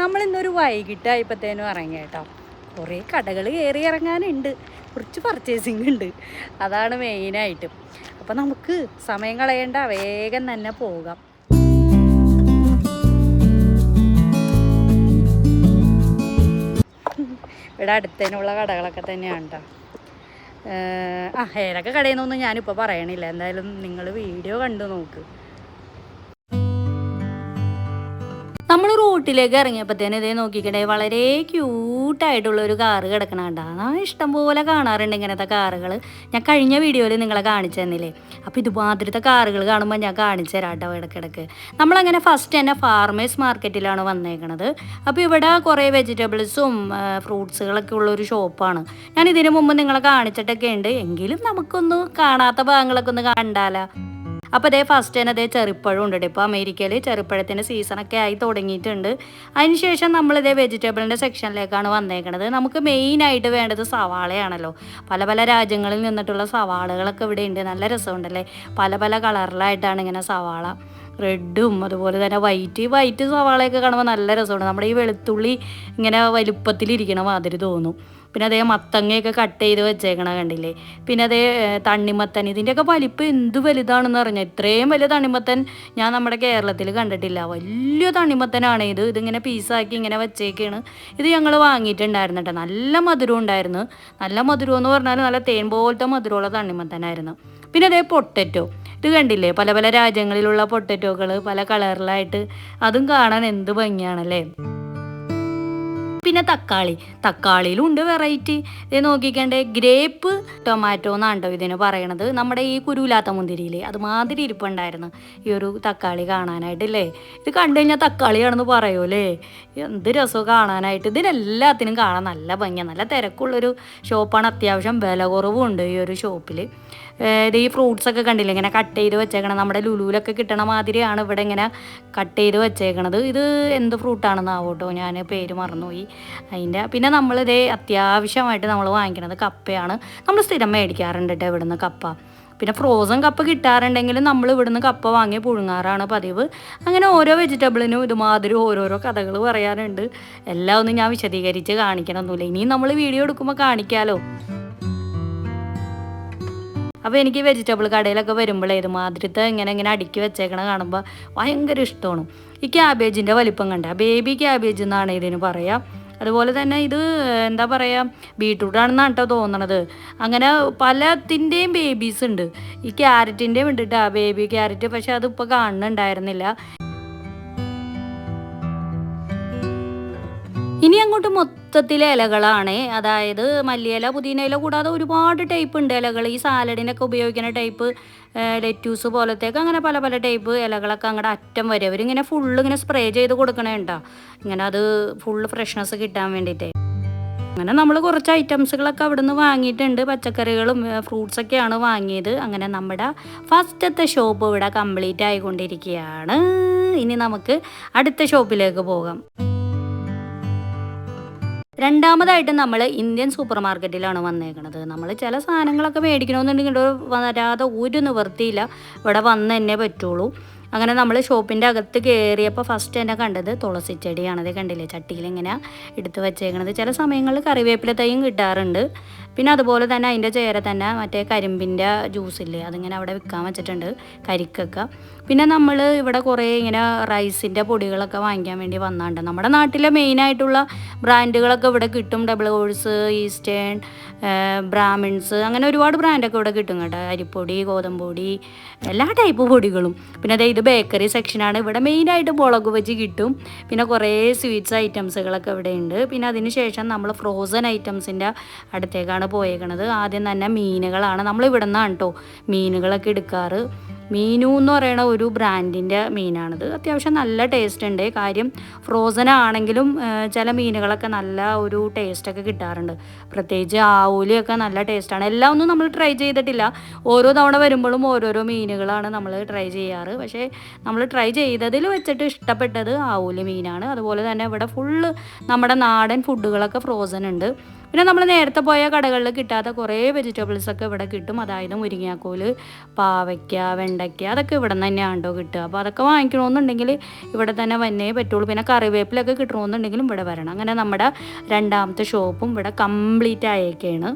നമ്മൾ ഇന്നൊരു വൈകിട്ടായപ്പോഴത്തേനും ഇറങ്ങി കേട്ടോ കുറേ കടകൾ കയറി ഇറങ്ങാനുണ്ട്. കുറച്ച് പർച്ചേസിങ് ഉണ്ട്. അതാണ് മെയിനായിട്ട് അപ്പം നമുക്ക് സമയം കളയേണ്ട വേഗം തന്നെ പോകാം. ഇവിടെ അടുത്തതിനുള്ള കടകളൊക്കെ തന്നെയാണ് കേട്ടോ ആ ഏതൊക്കെ കടയിൽ നിന്നൊന്നും ഞാനിപ്പോൾ പറയണില്ല. എന്തായാലും നിങ്ങൾ വീഡിയോ കണ്ടു നോക്ക്. റൂട്ടിലേക്ക് ഇറങ്ങിയപ്പോഴത്തേനും ഇതേ നോക്കിക്കണേ വളരെ ക്യൂട്ടായിട്ടുള്ള ഒരു കാറ് കിടക്കണ കണ്ടാ. ആ ഇഷ്ടം പോലെ കാണാറുണ്ട് ഇങ്ങനത്തെ കാറുകൾ ഞാൻ കഴിഞ്ഞ വീഡിയോയിൽ നിങ്ങളെ കാണിച്ചു തന്നില്ലേ? അപ്പോൾ ഇതുമാതിരത്തെ കാറുകൾ കാണുമ്പോൾ ഞാൻ കാണിച്ചു തരാം കേട്ടോ ഇടയ്ക്കിടയ്ക്ക് നമ്മളങ്ങനെ ഫസ്റ്റ് തന്നെ ഫാർമേഴ്സ് മാർക്കറ്റിലാണ് വന്നേക്കണത്. അപ്പോൾ ഇവിടെ കുറേ വെജിറ്റബിൾസും ഫ്രൂട്ട്സുകളൊക്കെ ഉള്ളൊരു ഷോപ്പാണ് ഞാൻ ഇതിനു മുമ്പ് നിങ്ങളെ കാണിച്ചിട്ടൊക്കെ ഉണ്ട്. എങ്കിലും നമുക്കൊന്ന് കാണാത്ത ഭാഗങ്ങളൊക്കെ ഒന്ന് കണ്ടാലാ. അപ്പോൾ അതേ ഫസ്റ്റ് തന്നെ അതേ ചെറുപ്പഴം ഉണ്ട് ഇപ്പോൾ അമേരിക്കയിൽ ചെറുപ്പഴത്തിന്റെ സീസണൊക്കെ ആയി തുടങ്ങിയിട്ടുണ്ട്. അതിനുശേഷം നമ്മളിതേ വെജിറ്റബിളിന്റെ സെക്ഷനിലേക്കാണ് വന്നേക്കണത്. നമുക്ക് മെയിനായിട്ട് വേണ്ടത് സവാളയാണല്ലോ. പല പല രാജ്യങ്ങളിൽ നിന്നിട്ടുള്ള സവാളകളൊക്കെ ഇവിടെ ഉണ്ട്. നല്ല രസമുണ്ടല്ലേ? പല പല കളറിലായിട്ടാണ് ഇങ്ങനെ സവാള. റെഡും അതുപോലെ തന്നെ വൈറ്റ് വൈറ്റ് സവാളയൊക്കെ കാണുമ്പോൾ നല്ല രസമുണ്ട്. നമ്മുടെ ഈ വെളുത്തുള്ളി ഇങ്ങനെ വലുപ്പത്തിലിരിക്കണ മാതിരി തോന്നും. പിന്നെ അതേ മത്തങ്ങയൊക്കെ കട്ട് ചെയ്ത് വെച്ചേക്കണ കണ്ടില്ലേ? പിന്നെ അതേ തണ്ണിമത്തൻ. ഇതിന്റെയൊക്കെ വലിപ്പം എന്ത് വലുതാണെന്ന് അറിഞ്ഞാൽ ഇത്രയും വലിയ തണ്ണിമത്തൻ ഞാൻ നമ്മുടെ കേരളത്തിൽ കണ്ടിട്ടില്ല. വലിയ തണ്ണിമത്തനാണ് ഇത്. ഇതിങ്ങനെ പീസാക്കി ഇങ്ങനെ വെച്ചേക്കാണ്. ഇത് ഞങ്ങൾ വാങ്ങിയിട്ടുണ്ടായിരുന്നു കേട്ടോ. നല്ല മധുരം ഉണ്ടായിരുന്നു. നല്ല മധുരം എന്ന് പറഞ്ഞാൽ നല്ല തേൻ പോലത്തെ മധുരമുള്ള തണ്ണിമത്തനായിരുന്നു. പിന്നെ അതേ പൊട്ടറ്റോ. ഇത് കണ്ടില്ലേ? പല പല രാജ്യങ്ങളിലുള്ള പൊട്ടറ്റോകൾ പല കളറിലായിട്ട്. അതും കാണാൻ എന്ത് ഭംഗിയാണല്ലേ? പിന്നെ തക്കാളി. തക്കാളിയിലുണ്ട് വെറൈറ്റി ഇത് നോക്കിക്കണ്ടേ ഗ്രേപ്പ് ടൊമാറ്റോ എന്നാണ് കേട്ടോ ഇതിന് പറയണത്. നമ്മുടെ ഈ കുരുവില്ലാത്ത മുന്തിരിയിലെ അതുമാതിരി ഇരിപ്പുണ്ടായിരുന്നു. ഈ ഒരു തക്കാളി കാണാനായിട്ടില്ലേ? ഇത് കണ്ടു കഴിഞ്ഞാൽ തക്കാളിയാണെന്ന് പറയൂലേ? എന്ത് രസം കാണാനായിട്ട്. ഇതിനെല്ലാത്തിനും കാണാൻ നല്ല ഭംഗിയാണ് നല്ല തിരക്കുള്ളൊരു ഷോപ്പാണ് അത്യാവശ്യം വില കുറവുണ്ട് ഈ ഒരു ഷോപ്പിൽ ഇത് ഈ ഫ്രൂട്ട്സ് ഒക്കെ കണ്ടില്ലേ? ഇങ്ങനെ കട്ട് ചെയ്ത് വെച്ചേക്കണം. നമ്മുടെ ലുലുവിലൊക്കെ കിട്ടണ മാതിരിയാണ് ഇവിടെ ഇങ്ങനെ കട്ട് ചെയ്ത് വെച്ചേക്കണത്. ഇത് എന്ത് ഫ്രൂട്ടാണെന്നാവോട്ടോ ഞാൻ പേര് മറന്നുപോയി. അതിന്റെ പിന്നെ നമ്മളിതേ അത്യാവശ്യമായിട്ട് നമ്മൾ വാങ്ങിക്കണത് കപ്പയാണ്. നമ്മൾ സ്ഥിരം മേടിക്കാറുണ്ട് കേട്ടോ ഇവിടുന്ന് കപ്പ. പിന്നെ ഫ്രോസൺ കപ്പ് കിട്ടാറുണ്ടെങ്കിലും നമ്മൾ ഇവിടുന്ന് കപ്പ വാങ്ങി പുഴുങ്ങാറാണ് പതിവ്. അങ്ങനെ ഓരോ വെജിറ്റബിളിനും ഇതുമാതിരി ഓരോരോ കഥകൾ പറയാറുണ്ട്. എല്ലാം ഒന്നും ഞാൻ വിശദീകരിച്ച് കാണിക്കണമൊന്നുമില്ല ഇനിയും നമ്മൾ വീഡിയോ എടുക്കുമ്പോൾ കാണിക്കാമല്ലോ അപ്പോൾ എനിക്ക് വെജിറ്റബിൾ കടയിലൊക്കെ വരുമ്പോഴേ ഇതുമാതിരത്തെ ഇങ്ങനെ ഇങ്ങനെ അടുക്കി വെച്ചേക്കണ കാണുമ്പോൾ ഭയങ്കര ഇഷ്ടമാണ്. ഈ ക്യാബേജിന്റെ വലിപ്പം കണ്ട? ബേബി ക്യാബേജ് എന്നാണ് ഇതിന് പറയുക അതുപോലെ തന്നെ ഇത് എന്താ പറയുക ബീട്രൂട്ടാണെന്നാണ് കേട്ടോ തോന്നണത്. അങ്ങനെ പലത്തിന്റെയും ബേബീസ് ഉണ്ട്. ഈ ക്യാരറ്റിന്റെയും ഉണ്ട് കേട്ടോ ബേബി ക്യാരറ്റ് പക്ഷെ അതിപ്പോൾ കാണുന്നുണ്ടായിരുന്നില്ല. ഇനി അങ്ങോട്ട് മൊത്തത്തിലെ ഇലകളാണ്. അതായത് മല്ലിയില പുതിന ഇല കൂടാതെ ഒരുപാട് ടൈപ്പ് ഉണ്ട് ഇലകൾ. ഈ സാലഡിനൊക്കെ ഉപയോഗിക്കുന്ന ടൈപ്പ് ലെറ്റ്യൂസ് പോലത്തേക്ക് അങ്ങനെ പല പല ടൈപ്പ് ഇലകളൊക്കെ അങ്ങോട്ട് അറ്റം വരെ. അവരിങ്ങനെ ഫുള്ള് ഇങ്ങനെ സ്പ്രേ ചെയ്ത് കൊടുക്കണേ ഉണ്ടോ ഇങ്ങനെ അത് ഫുള്ള് ഫ്രഷ്നെസ് കിട്ടാൻ വേണ്ടിയിട്ട് അങ്ങനെ നമ്മൾ കുറച്ച് ഐറ്റംസുകളൊക്കെ അവിടെ നിന്ന് വാങ്ങിയിട്ടുണ്ട്. പച്ചക്കറികളും ഫ്രൂട്ട്സൊക്കെയാണ് വാങ്ങിയത്. അങ്ങനെ നമ്മുടെ ഫസ്റ്റത്തെ ഷോപ്പ് ഇവിടെ കംപ്ലീറ്റ് ആയിക്കൊണ്ടിരിക്കുകയാണ്. ഇനി നമുക്ക് അടുത്ത ഷോപ്പിലേക്ക് പോകാം. രണ്ടാമതായിട്ട് നമ്മൾ ഇന്ത്യൻ സൂപ്പർ മാർക്കറ്റിലാണ് വന്നേക്കണത്. നമ്മൾ ചില സാധനങ്ങളൊക്കെ മേടിക്കണമെന്നുണ്ടെങ്കിൽ വരാതെ ഒരു നിവൃത്തിയില്ല. ഇവിടെ വന്ന് തന്നെ പറ്റുള്ളൂ. അങ്ങനെ നമ്മൾ ഷോപ്പിന്റെ അകത്ത് കയറിയപ്പോൾ ഫസ്റ്റ് തന്നെ കണ്ടത് തുളസി ചെടിയാണ്. ചെടിയാണത് കണ്ടില്ലേ? ചട്ടിയിൽ ഇങ്ങനെ എടുത്ത് വെച്ചേക്കണത്. ചില സമയങ്ങളിൽ കറിവേപ്പില തൈയും കിട്ടാറുണ്ട്. പിന്നെ അതുപോലെ തന്നെ അതിന്റെ ചേര തന്നെ മറ്റേ കരിമ്പിന്റെ ജ്യൂസില്ലേ അതിങ്ങനെ അവിടെ വിൽക്കാൻ വെച്ചിട്ടുണ്ട് കരിക്കൊക്കെ. പിന്നെ നമ്മൾ ഇവിടെ കുറേ ഇങ്ങനെ റൈസിന്റെ പൊടികളൊക്കെ വാങ്ങിക്കാൻ വേണ്ടി വന്നാണ്ട്. നമ്മുടെ നാട്ടിലെ മെയിനായിട്ടുള്ള ബ്രാൻഡുകളൊക്കെ ഇവിടെ കിട്ടും. ഡബിൾ കോഴ്സ് ഈസ്റ്റേൺ ബ്രാഹ്മിൺസ് അങ്ങനെ ഒരുപാട് ബ്രാൻഡൊക്കെ ഇവിടെ കിട്ടും കേട്ടോ. അരിപ്പൊടി ഗോതമ്പൊടി എല്ലാ ടൈപ്പ് പൊടികളും. പിന്നെ അതായത് ഇത് ബേക്കറി സെക്ഷനാണ് ഇവിടെ മെയിനായിട്ട് മുളക് ബജി കിട്ടും. പിന്നെ കുറേ സ്വീറ്റ്സ് ഐറ്റംസുകളൊക്കെ ഇവിടെ ഉണ്ട്. പിന്നെ അതിന് ശേഷം നമ്മൾ ഫ്രോസൺ ഐറ്റംസിന്റെ അടുത്തേക്കാണ് പോയേക്കണത്. ആദ്യം തന്നെ മീനുകളാണ്. നമ്മൾ ഇവിടെ നിന്നാണ് കേട്ടോ മീനുകളൊക്കെ എടുക്കാറ്. മീനു എന്ന് പറയുന്ന ഒരു ബ്രാൻഡിന്റെ മീനാണിത്. അത്യാവശ്യം നല്ല ടേസ്റ്റ് ഉണ്ട്. കാര്യം ഫ്രോസൺ ആണെങ്കിലും ചില മീനുകളൊക്കെ നല്ല ഒരു ടേസ്റ്റൊക്കെ കിട്ടാറുണ്ട്. പ്രത്യേകിച്ച് ആവൂലിയൊക്കെ നല്ല ടേസ്റ്റാണ് എല്ലാം ഒന്നും നമ്മൾ ട്രൈ ചെയ്തിട്ടില്ല. ഓരോ തവണ വരുമ്പോഴും ഓരോരോ മീനുകളാണ് നമ്മൾ ട്രൈ ചെയ്യാറ്. പക്ഷേ നമ്മൾ ട്രൈ ചെയ്തതിൽ വെച്ചിട്ട് ഇഷ്ടപ്പെട്ടത് ആവൂലി മീനാണ്. അതുപോലെ തന്നെ ഇവിടെ ഫുള്ള് നമ്മുടെ നാടൻ ഫുഡുകളൊക്കെ ഫ്രോസൺ ഉണ്ട്. പിന്നെ നമ്മൾ നേരത്തെ പോയ കടകളിൽ കിട്ടാത്ത കുറേ വെജിറ്റബിൾസ് ഒക്കെ ഇവിടെ കിട്ടും. അതായത് മുരിങ്ങാക്കോൽ പാവയ്ക്ക വെണ്ടയ്ക്ക അതൊക്കെ ഇവിടെ നിന്ന് തന്നെയാണ് കേട്ടോ കിട്ടുക. അപ്പോൾ അതൊക്കെ വാങ്ങിക്കണമെന്നുണ്ടെങ്കിൽ ഇവിടെ തന്നെ വന്നേ പറ്റുള്ളൂ. പിന്നെ കറിവേപ്പിലൊക്കെ കിട്ടണമെന്നുണ്ടെങ്കിലും ഇവിടെ വരണം. അങ്ങനെ നമ്മുടെ രണ്ടാമത്തെ ഷോപ്പും ഇവിടെ കംപ്ലീറ്റ് ആയേക്കാണ്.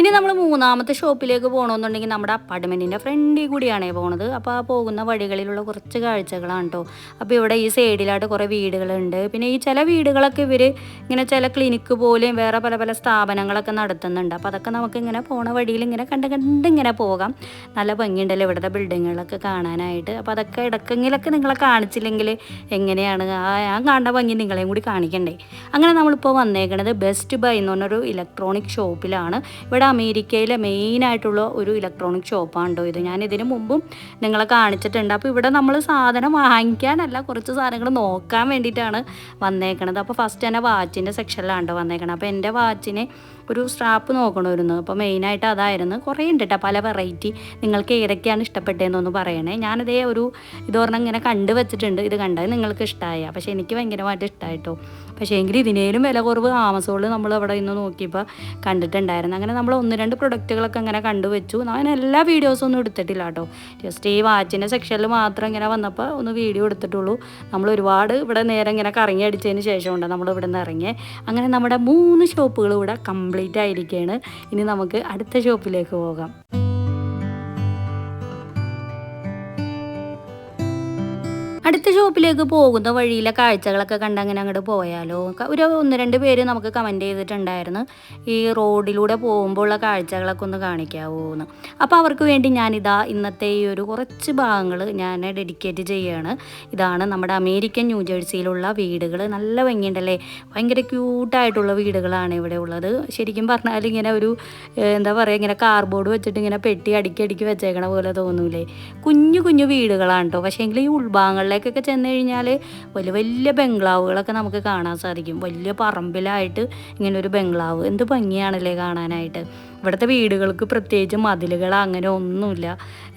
ഇനി നമ്മൾ മൂന്നാമത്തെ ഷോപ്പിലേക്ക് പോകണമെന്നുണ്ടെങ്കിൽ നമ്മുടെ അപ്പാർട്ട്മെന്റിന്റെ ഫ്രണ്ടിൽ കൂടിയാണ് പോകുന്നത് അപ്പോൾ ആ പോകുന്ന വഴികളിലുള്ള കുറച്ച് കാഴ്ചകളാണ് കേട്ടോ അപ്പോൾ ഇവിടെ ഈ സൈഡിലായിട്ട് കുറേ വീടുകളുണ്ട്. പിന്നെ ഈ ചില വീടുകളൊക്കെ ഇവർ ഇങ്ങനെ ചില ക്ലിനിക്ക് പോലെയും വേറെ പല പല സ്ഥാപനങ്ങളൊക്കെ നടത്തുന്നുണ്ട്. അപ്പോൾ അതൊക്കെ നമുക്ക് ഇങ്ങനെ പോണ വഴിയിൽ ഇങ്ങനെ കണ്ട് കണ്ട് ഇങ്ങനെ പോകാം. നല്ല ഭംഗിയുണ്ടല്ലോ ഇവിടുത്തെ ബിൽഡിങ്ങുകളൊക്കെ കാണാനായിട്ട്. അപ്പോൾ അതൊക്കെ ഇടക്കെങ്കിലൊക്കെ നിങ്ങളെ കാണിച്ചില്ലെങ്കിൽ എങ്ങനെയാണ്? ആ ഞാൻ കാണേണ്ട ഭംഗി നിങ്ങളെയും കൂടി കാണിക്കണ്ടേ. അങ്ങനെ നമ്മളിപ്പോൾ വന്നേക്കണത് ബെസ്റ്റ് ബൈ എന്ന് പറഞ്ഞൊരു ഇലക്ട്രോണിക് ഷോപ്പിലാണ് ഇവിടെ അമേരിക്കയിലെ മെയിനായിട്ടുള്ള ഒരു ഇലക്ട്രോണിക് ഷോപ്പാണ് ഇത്. ഞാൻ ഇതിന് മുമ്പും നിങ്ങളെ കാണിച്ചിട്ടുണ്ട്. അപ്പോൾ ഇവിടെ നമ്മൾ സാധനം വാങ്ങിക്കാനല്ല കുറച്ച് സാധനങ്ങൾ നോക്കാൻ വേണ്ടിയിട്ടാണ് വന്നേക്കണത്. അപ്പോൾ ഫസ്റ്റ് തന്നെ വാച്ചിന്റെ സെക്ഷനിലാണ് കേട്ടോ വന്നേക്കണത്. അപ്പോൾ എന്റെ വാച്ചിന് ഒരു സ്ട്രാപ്പ് നോക്കണമായിരുന്നു. അപ്പോൾ മെയിനായിട്ട് അതായിരുന്നു. കുറേ ഉണ്ട് കേട്ടോ പല വെറൈറ്റി നിങ്ങൾക്ക് ഏതൊക്കെയാണ് ഇഷ്ടപ്പെട്ടതെന്നൊന്ന് പറയണേ. ഞാനിതേ ഒരു ഇത് ഇങ്ങനെ കണ്ടു വെച്ചിട്ടുണ്ട്. ഇത് കണ്ടത് നിങ്ങൾക്ക് ഇഷ്ടമായ പക്ഷേ എനിക്ക് ഭയങ്കരമായിട്ട് ഇഷ്ടമായിട്ടോ പക്ഷേ എങ്കിൽ ഇതിനേലും വില കുറവ് ആമസോണിൽ നമ്മൾ അവിടെ ഇന്ന് നോക്കിയപ്പോൾ കണ്ടിട്ടുണ്ടായിരുന്നു. അങ്ങനെ നമ്മൾ ഒന്ന് രണ്ട് പ്രൊഡക്റ്റുകളൊക്കെ അങ്ങനെ കണ്ടുവച്ചു ഞാൻ എല്ലാ വീഡിയോസും ഒന്നും എടുത്തിട്ടില്ല കേട്ടോ. ജസ്റ്റ് ഈ വാച്ചിന്റെ സെക്ഷനിൽ മാത്രം ഇങ്ങനെ വന്നപ്പോൾ ഒന്ന് വീഡിയോ എടുത്തിട്ടുള്ളൂ. നമ്മൾ ഒരുപാട് ഇവിടെ നേരെ ഇങ്ങനെ കറങ്ങി അടിച്ചതിന് ശേഷമുണ്ട് നമ്മൾ ഇവിടെ നിന്ന് ഇറങ്ങി അങ്ങനെ നമ്മുടെ മൂന്ന് ഷോപ്പുകൾ ഇവിടെ കംപ്ലീറ്റ് ആയിരിക്കുകയാണ് ഇനി നമുക്ക് അടുത്ത ഷോപ്പിലേക്ക് പോകാം. അടുത്ത ഷോപ്പിലേക്ക് പോകുന്ന വഴിയിലെ കാഴ്ചകളൊക്കെ കണ്ട് അങ്ങനെ അങ്ങോട്ട് പോയാലോ? ഒരു ഒന്ന് രണ്ട് പേര് നമുക്ക് കമന്റ് ചെയ്തിട്ടുണ്ടായിരുന്നു. ഈ റോഡിലൂടെ പോകുമ്പോൾ ഉള്ള കാഴ്ചകളൊക്കെ ഒന്ന് കാണിക്കാവോ എന്ന് അപ്പോൾ അവർക്ക് വേണ്ടി ഞാനിതാ ഇന്നത്തെ ഈ ഒരു കുറച്ച് ഭാഗങ്ങൾ ഞാൻ ഡെഡിക്കേറ്റ് ചെയ്യുകയാണ് ഇതാണ് നമ്മുടെ അമേരിക്കൻ ന്യൂ ജേഴ്സിയിലുള്ള വീടുകൾ നല്ല ഭംഗിയുണ്ടല്ലേ? ഭയങ്കര ക്യൂട്ടായിട്ടുള്ള വീടുകളാണ് ഇവിടെ ഉള്ളത്. ശരിക്കും പറഞ്ഞാൽ ഇങ്ങനെ ഒരു എന്താ പറയുക ഇങ്ങനെ കാർബോർഡ് വെച്ചിട്ട് ഇങ്ങനെ പെട്ടി അടുക്കി അടുക്കി വെച്ചേക്കണ പോലെ തോന്നൂലേ? കുഞ്ഞു കുഞ്ഞു വീടുകളാണ് കേട്ടോ പക്ഷേ എങ്കിൽ ഈ ഉൾഭാഗങ്ങളിലേക്കൊക്കെ ചെന്ന് കഴിഞ്ഞാൽ വലിയ വലിയ ബംഗ്ലാവുകളൊക്കെ നമുക്ക് കാണാൻ സാധിക്കും. വലിയ പറമ്പിലായിട്ട് ഇങ്ങനെ ഒരു ബംഗ്ലാവ്. എന്ത് ഭംഗിയാണല്ലേ കാണാനായിട്ട്. ഇവിടുത്തെ വീടുകൾക്ക് പ്രത്യേകിച്ച് മതിലുകൾ അങ്ങനെ ഒന്നുമില്ല.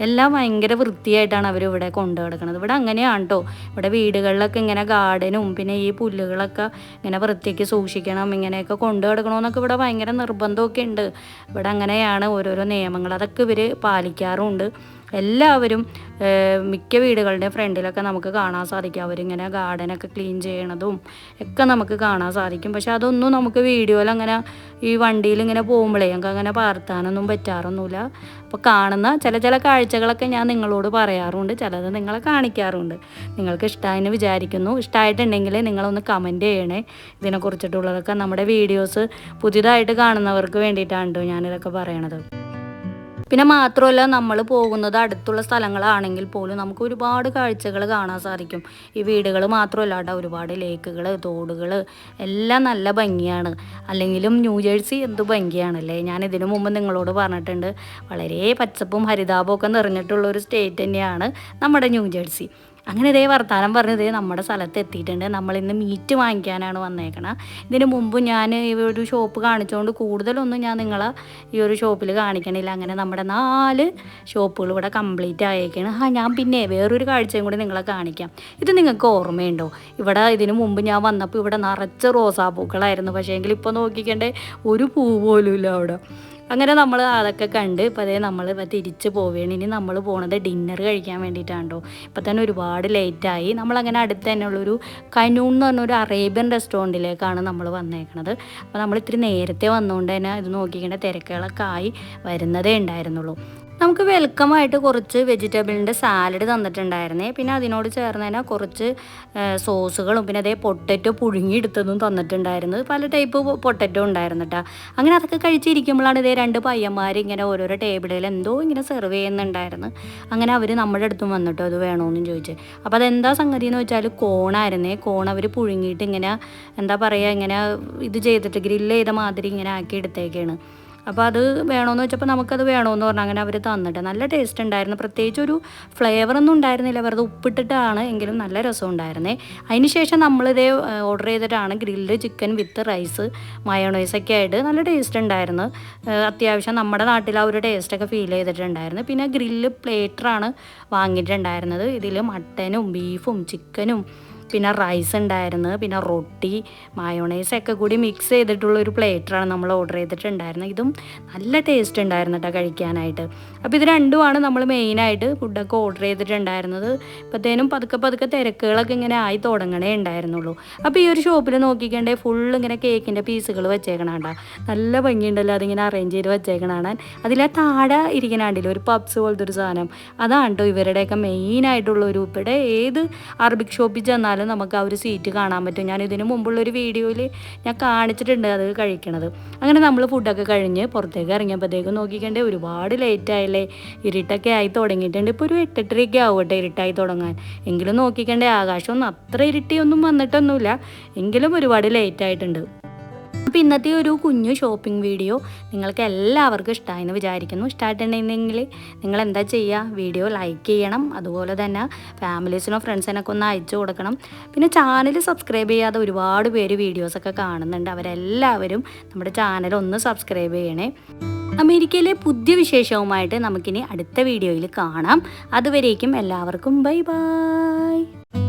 എല്ലാം ഭയങ്കര വൃത്തിയായിട്ടാണ് അവർ ഇവിടെ കൊണ്ടു കിടക്കുന്നത് ഇവിടെ അങ്ങനെയാണ് കേട്ടോ ഇവിടെ വീടുകളിലൊക്കെ ഇങ്ങനെ ഗാർഡനും പിന്നെ ഈ പുല്ലുകളൊക്കെ ഇങ്ങനെ വൃത്തിക്ക് സൂക്ഷിക്കണം ഇങ്ങനെയൊക്കെ കൊണ്ടു കിടക്കണമെന്നൊക്കെ ഇവിടെ ഭയങ്കര നിർബന്ധമൊക്കെ ഉണ്ട്. ഇവിടെ അങ്ങനെയാണ് ഓരോരോ നിയമങ്ങൾ. അതൊക്കെ ഇവർ പാലിക്കാറുമുണ്ട് എല്ലാവരും മിക്ക വീടുകളുടെ ഫ്രണ്ടിലൊക്കെ നമുക്ക് കാണാൻ സാധിക്കും. അവരിങ്ങനെ ഗാർഡനൊക്കെ ക്ലീൻ ചെയ്യണതും ഒക്കെ നമുക്ക് കാണാൻ സാധിക്കും. പക്ഷെ അതൊന്നും നമുക്ക് വീഡിയോയിൽ അങ്ങനെ ഈ വണ്ടിയിൽ ഇങ്ങനെ പോകുമ്പോഴേ ഞങ്ങൾക്ക് അങ്ങനെ പകർത്താനൊന്നും പറ്റാറൊന്നുമില്ല. അപ്പോൾ കാണുന്ന ചില ചില കാഴ്ചകളൊക്കെ ഞാൻ നിങ്ങളോട് പറയാറുണ്ട്. ചിലത് നിങ്ങളെ കാണിക്കാറുണ്ട്. നിങ്ങൾക്ക് ഇഷ്ടമായെന്ന് വിചാരിക്കുന്നു. ഇഷ്ടമായിട്ടുണ്ടെങ്കിൽ നിങ്ങളൊന്ന് കമന്റ് ചെയ്യണേ. ഇതിനെക്കുറിച്ചിട്ടുള്ളതൊക്കെ നമ്മുടെ വീഡിയോസ് പുതിയതായിട്ട് കാണുന്നവർക്ക് വേണ്ടിയിട്ടാണ് കേട്ടോ ഞാനിതൊക്കെ പറയണത്. പിന്നെ മാത്രമല്ല നമ്മൾ പോകുന്നത് അടുത്തുള്ള സ്ഥലങ്ങളാണെങ്കിൽ പോലും നമുക്ക് ഒരുപാട് കാഴ്ചകൾ കാണാൻ സാധിക്കും. ഈ വീടുകൾ മാത്രമല്ല കേട്ടോ ഒരുപാട് ലേക്കുകൾ തോടുകൾ എല്ലാം നല്ല ഭംഗിയാണ്. അല്ലെങ്കിലും ന്യൂ ജേഴ്സി എന്ത് ഭംഗിയാണല്ലേ? ഞാൻ ഇതിനു മുമ്പ് നിങ്ങളോട് പറഞ്ഞിട്ടുണ്ട്. വളരെ പച്ചപ്പും ഹരിതാപവും ഒക്കെ നിറഞ്ഞിട്ടുള്ള ഒരു സ്റ്റേറ്റ് തന്നെയാണ് നമ്മുടെ ന്യൂ ജേഴ്സി. അങ്ങനെ ഇതേ വർത്താനം പറഞ്ഞു നമ്മുടെ സ്ഥലത്ത് എത്തിയിട്ടുണ്ട്. നമ്മൾ ഇന്ന് മീറ്റ് വാങ്ങിക്കാനാണ് വന്നേക്കണത് ഇതിന് മുമ്പ് ഞാൻ ഈ ഒരു ഷോപ്പ് കാണിച്ചുകൊണ്ട് കൂടുതലൊന്നും ഞാൻ നിങ്ങളെ ഈ ഒരു ഷോപ്പിൽ കാണിക്കണില്ല. അങ്ങനെ നമ്മുടെ നാല് ഷോപ്പുകൾ ഇവിടെ കംപ്ലീറ്റ് ആയേക്കാണ്. ആ ഞാൻ പിന്നെ വേറൊരു കാഴ്ചയും കൂടി നിങ്ങളെ കാണിക്കാം. ഇത് നിങ്ങൾക്ക് ഓർമ്മയുണ്ടോ? ഇവിടെ ഇതിന് മുമ്പ് ഞാൻ വന്നപ്പോൾ ഇവിടെ നിറച്ച് റോസാപ്പൂക്കളായിരുന്നു. പക്ഷേ എങ്കിൽ ഇപ്പോൾ നോക്കിക്കണ്ടേ ഒരു പൂ പോലും ഇല്ല അവിടെ. അങ്ങനെ നമ്മൾ അതൊക്കെ കണ്ട് ഇപ്പോൾ അതേ നമ്മൾ ഇപ്പോൾ തിരിച്ച് പോവുകയാണ് ഇനി നമ്മൾ പോണത് ഡിന്നർ കഴിക്കാൻ വേണ്ടിയിട്ടാണ്ടോ ഇപ്പം തന്നെ ഒരുപാട് ലേറ്റായി നമ്മളങ്ങനെ അടുത്ത് തന്നെയുള്ളൊരു കനൂൺ എന്ന് പറഞ്ഞൊരു അറേബ്യൻ റെസ്റ്റോറന്റിലേക്കാണ് നമ്മൾ വന്നേക്കണത്. അപ്പോൾ നമ്മൾ ഇത്തിരി നേരത്തെ വന്നുകൊണ്ട് തന്നെ ഇത് നോക്കിക്കേണ്ട തിരക്കുകളൊക്കെ ആയി വരുന്നതേ ഉണ്ടായിരുന്നുള്ളൂ. നമുക്ക് വെൽക്കമായിട്ട് കുറച്ച് വെജിറ്റബിളിന്റെ സാലഡ് തന്നിട്ടുണ്ടായിരുന്നേ. പിന്നെ അതിനോട് ചേർന്ന് കുറച്ച് സോസുകളും പിന്നെ അതേ പൊട്ടറ്റോ പുഴുങ്ങിയെടുത്തതും തന്നിട്ടുണ്ടായിരുന്നു. പല ടൈപ്പ് പൊട്ടറ്റോ ഉണ്ടായിരുന്നു കേട്ടോ അങ്ങനെ അതൊക്കെ കഴിച്ചിരിക്കുമ്പോഴാണ് ഇതേ രണ്ട് പയ്യന്മാർ ഇങ്ങനെ ഓരോരോ ടേബിളിൽ എന്തോ ഇങ്ങനെ സെർവ് ചെയ്യുന്നുണ്ടായിരുന്നു. അങ്ങനെ അവർ നമ്മുടെ അടുത്തും വന്നിട്ടോ അത് വേണമെന്നും ചോദിച്ചു. അപ്പോൾ അതെന്താ സംഗതി എന്ന് വെച്ചാൽ കോണായിരുന്നേ. കോൺ അവർ പുഴുങ്ങിയിട്ട് ഇങ്ങനെ എന്താ പറയുക ഇങ്ങനെ ഇത് ചെയ്തിട്ട് ഗ്രില്ല് ചെയ്ത മാതിരി ഇങ്ങനെ ആക്കി എടുത്തേക്കാണ്. അപ്പോൾ അത് വേണമെന്ന് വെച്ചപ്പോൾ നമുക്കത് വേണമെന്ന് പറഞ്ഞു. അങ്ങനെ അവർ തന്നിട്ട് നല്ല ടേസ്റ്റ് ഉണ്ടായിരുന്നു. പ്രത്യേകിച്ച് ഒരു ഫ്ലേവറൊന്നും ഉണ്ടായിരുന്നില്ല. വെറുതെ ഉപ്പിട്ടിട്ടാണ് എങ്കിലും നല്ല രസം ഉണ്ടായിരുന്നേ. അതിന് ശേഷം നമ്മളിതേ ഓർഡർ ചെയ്തിട്ടാണ് ഗ്രില്ല് ചിക്കൻ വിത്ത് റൈസ് മയോണൈസൊക്കെ ആയിട്ട് നല്ല ടേസ്റ്റ് ഉണ്ടായിരുന്നു. അത്യാവശ്യം നമ്മുടെ നാട്ടിൽ ആ ഒരു ടേസ്റ്റൊക്കെ ഫീൽ ചെയ്തിട്ടുണ്ടായിരുന്നു. പിന്നെ ഗ്രില്ല് പ്ലേറ്ററാണ് വാങ്ങിയിട്ടുണ്ടായിരുന്നത്. ഇതിൽ മട്ടനും ബീഫും ചിക്കനും പിന്നെ റൈസ് ഉണ്ടായിരുന്നു പിന്നെ റൊട്ടി മയോണൈസ് ഒക്കെ കൂടി മിക്സ് ചെയ്തിട്ടുള്ള ഒരു പ്ലേറ്ററാണ് നമ്മൾ ഓർഡർ ചെയ്തിട്ടുണ്ടായിരുന്നത്. ഇതും നല്ല ടേസ്റ്റ് ഉണ്ടായിരുന്നു കേട്ടോ കഴിക്കാനായിട്ട്. അപ്പോൾ ഇത് രണ്ടുമാണ് നമ്മൾ മെയിനായിട്ട് ഫുഡൊക്കെ ഓർഡർ ചെയ്തിട്ടുണ്ടായിരുന്നത്. ഇപ്പോഴത്തേനും പതുക്കെ പതുക്കെ തിരക്കുകളൊക്കെ ഇങ്ങനെ ആയി തുടങ്ങണേ ഉണ്ടായിരുന്നുള്ളൂ. അപ്പോൾ ഈ ഒരു ഷോപ്പിൽ നോക്കിക്കണ്ടേ ഫുൾ ഇങ്ങനെ കേക്കിന്റെ പീസുകൾ വെച്ചേക്കണാണ്ട നല്ല ഭംഗിയുണ്ടല്ലോ അതിങ്ങനെ അറേഞ്ച് ചെയ്ത് വെച്ചേക്കണാണ് അതിലെ താഴെ ഇരിക്കണാണ്ടില്ല ഒരു പബ്സ് പോലത്തെ ഒരു സാധനം. അതാണ് കേട്ടോ ഇവരുടെയൊക്കെ മെയിനായിട്ടുള്ള ഒരു ഇവിടെ ഏത് അറബിക് ഷോപ്പിൽ ചെന്നാലും നമുക്ക് ആ ഒരു സ്വീറ്റ് കാണാൻ പറ്റും ഞാൻ ഇതിനു മുമ്പുള്ള ഒരു വീഡിയോയിൽ ഞാൻ കാണിച്ചിട്ടുണ്ട് അത് കഴിക്കണത്. അങ്ങനെ നമ്മൾ ഫുഡൊക്കെ കഴിഞ്ഞ് പുറത്തേക്ക് ഇറങ്ങിയപ്പോഴത്തേക്കും നോക്കിക്കണ്ടേ ഒരുപാട് ലേറ്റ് ആയല്ലേ. ഇരുട്ടൊക്കെ ആയി തുടങ്ങിയിട്ടുണ്ട്. ഇപ്പോൾ ഒരു എട്ടെട്ടരയൊക്കെ ആവട്ടെ ഇരുട്ടായി തുടങ്ങാൻ. എങ്കിലും നോക്കിക്കണ്ടേ ആകാശമൊന്നും അത്ര ഇരുട്ടിയൊന്നും വന്നിട്ടൊന്നുമില്ല. എങ്കിലും ഒരുപാട് ലേറ്റ് ആയിട്ടുണ്ട്. അപ്പോൾ ഇന്നത്തെ ഒരു കുഞ്ഞു ഷോപ്പിംഗ് വീഡിയോ നിങ്ങൾക്ക് എല്ലാവർക്കും ഇഷ്ടമായെന്ന് വിചാരിക്കുന്നു. ഇഷ്ടമായിട്ടുണ്ടെങ്കിൽ നിങ്ങൾ എന്താ ചെയ്യുക വീഡിയോ ലൈക്ക് ചെയ്യണം. അതുപോലെ തന്നെ ഫാമിലീസിനോ ഫ്രണ്ട്സിനൊക്കെ ഒന്ന് അയച്ചു കൊടുക്കണം. പിന്നെ ചാനൽ സബ്സ്ക്രൈബ് ചെയ്യാതെ ഒരുപാട് പേര് വീഡിയോസൊക്കെ കാണുന്നുണ്ട്. അവരെല്ലാവരും നമ്മുടെ ചാനൽ ഒന്ന് സബ്സ്ക്രൈബ് ചെയ്യണേ. അമേരിക്കയിലെ പുതിയ വിശേഷവുമായിട്ട് നമുക്കിനി അടുത്ത വീഡിയോയിൽ കാണാം. അതുവരേക്കും എല്ലാവർക്കും ബൈ ബൈ.